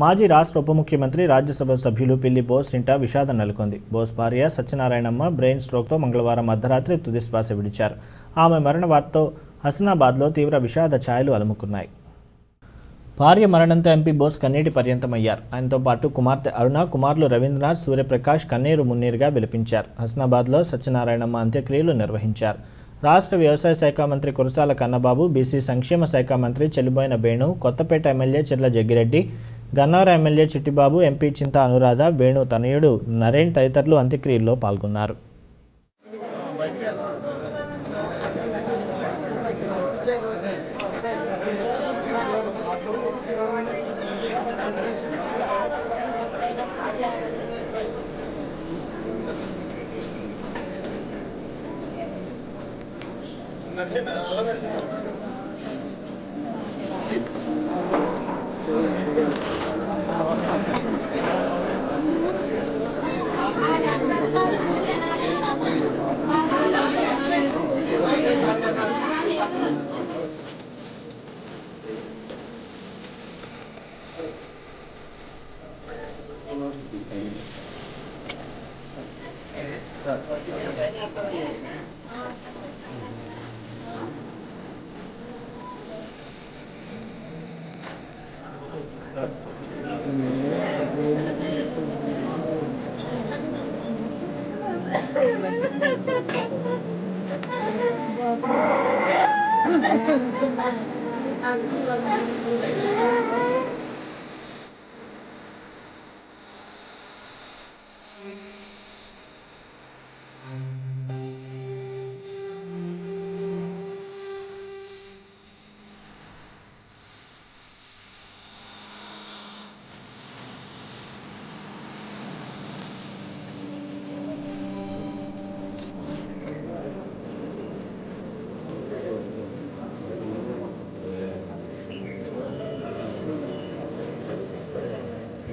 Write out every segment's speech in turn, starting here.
మాజీ రాష్ట్ర ఉప ముఖ్యమంత్రి రాజ్యసభ సభ్యులు పిల్లి బోస్ నింట విషాదం నెలకొంది. బోస్ భార్య సత్యనారాయణమ్మ బ్రెయిన్ స్ట్రోక్తో మంగళవారం అర్ధరాత్రి తుదిశ్వాస విడిచారు. ఆమె మరణ వార్తతో హసనాబాద్లో తీవ్ర విషాద ఛాయలు అలుముకున్నాయి. భార్య మరణంతో ఎంపీ బోస్ కన్నీటి పర్యంతమయ్యారు. ఆయనతో పాటు కుమార్తె అరుణ కుమారులు రవీంద్రనాథ్ సూర్యప్రకాష్ కన్నీరు మున్నీరుగా విలపించారు. హస్నాబాద్లో సత్యనారాయణమ్మ అంత్యక్రియలు నిర్వహించారు. రాష్ట్ర వ్యవసాయ శాఖ మంత్రి కురసాల కన్నబాబు బీసీ సంక్షేమ శాఖ మంత్రి Chelliboina Venu Kothapeta MLA Cherla Jaggireddy Gannavaram MLA Chittibabu MP Chinta Anuradha Venu తనయుడు నరేన్ తదితరులు అంత్యక్రియల్లో పాల్గొన్నారు. I'm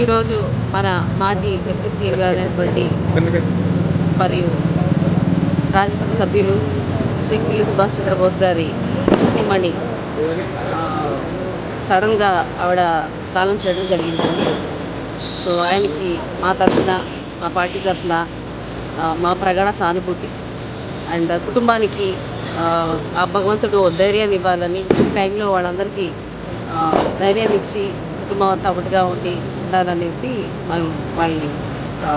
ఈరోజు మన మాజీ డిప్యూటీ సీఎం గారైనటువంటి మరియు రాజ్యసభ సభ్యులు శ్రీ పిల్లి సుభాష్ చంద్రబోస్ గారి సతీమణి సడన్గా ఆవిడ కాలం చేయడం జరిగిందండి. సో ఆయనకి మా తరఫున మా పార్టీ తరఫున మా ప్రగాఢ సానుభూతి. అండ్ కుటుంబానికి ఆ, భగవంతుడు ధైర్యాన్ని ఇవ్వాలని టైంలో వాళ్ళందరికీ ధైర్యాన్ని ఇచ్చి కుటుంబం అంతా ఒకటిగా ఉండి ఉండాలనేసి మేము వాళ్ళని ఆ